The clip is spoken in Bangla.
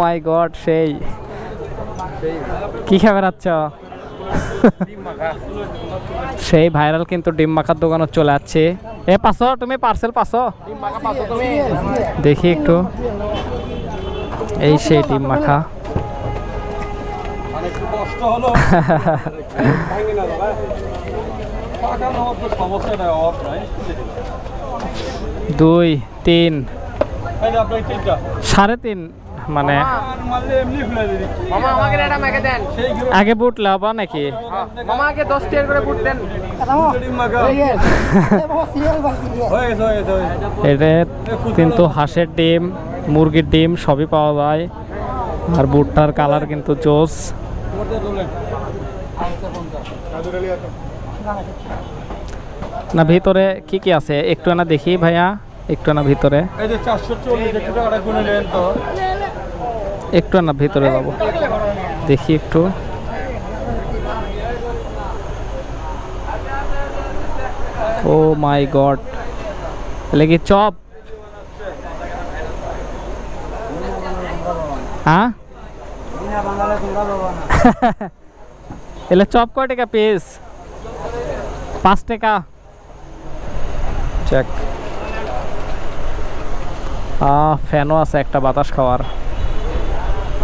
মাই গড সেই। কি খাবার আচ্ছা সেই ভাইরাল কিন্তু ডিম মাখার দোকানে চলে যাচ্ছে এ পাঁচশো তুমি পার্সেল পাঁচশো দেখি একটু। এই সেই ডিম মাখা। দুই, তিন, সাড়ে তিন। মানে আগে বুট লাবা নাকি? মামাকে দশ টিয়ার করে বুট দেন। ডিম মাখা গেছে গেছে গেছে এটা কিন্তু হাঁসের ডিম মুরগির ডিম সবই পাওয়া যায়। আর বুটটার কালার কিন্তু জোস। না ভিতরে কি কি আছে? একটু না দেখি ভাইয়া একটু না ভিতরে। এই যে চারশো চল্লিশ একটু টাকাটা গুনে নেন তো। একটু না, ভিতরে যাব। দেখি একটু। Oh my god. তাহলে কি চপ? হ্যাঁ? এলে চপ কয় টাকা পিস পাঁচ টাকা। চেক। ফ্যানও আছে, একটা বাতাস খাওয়ার।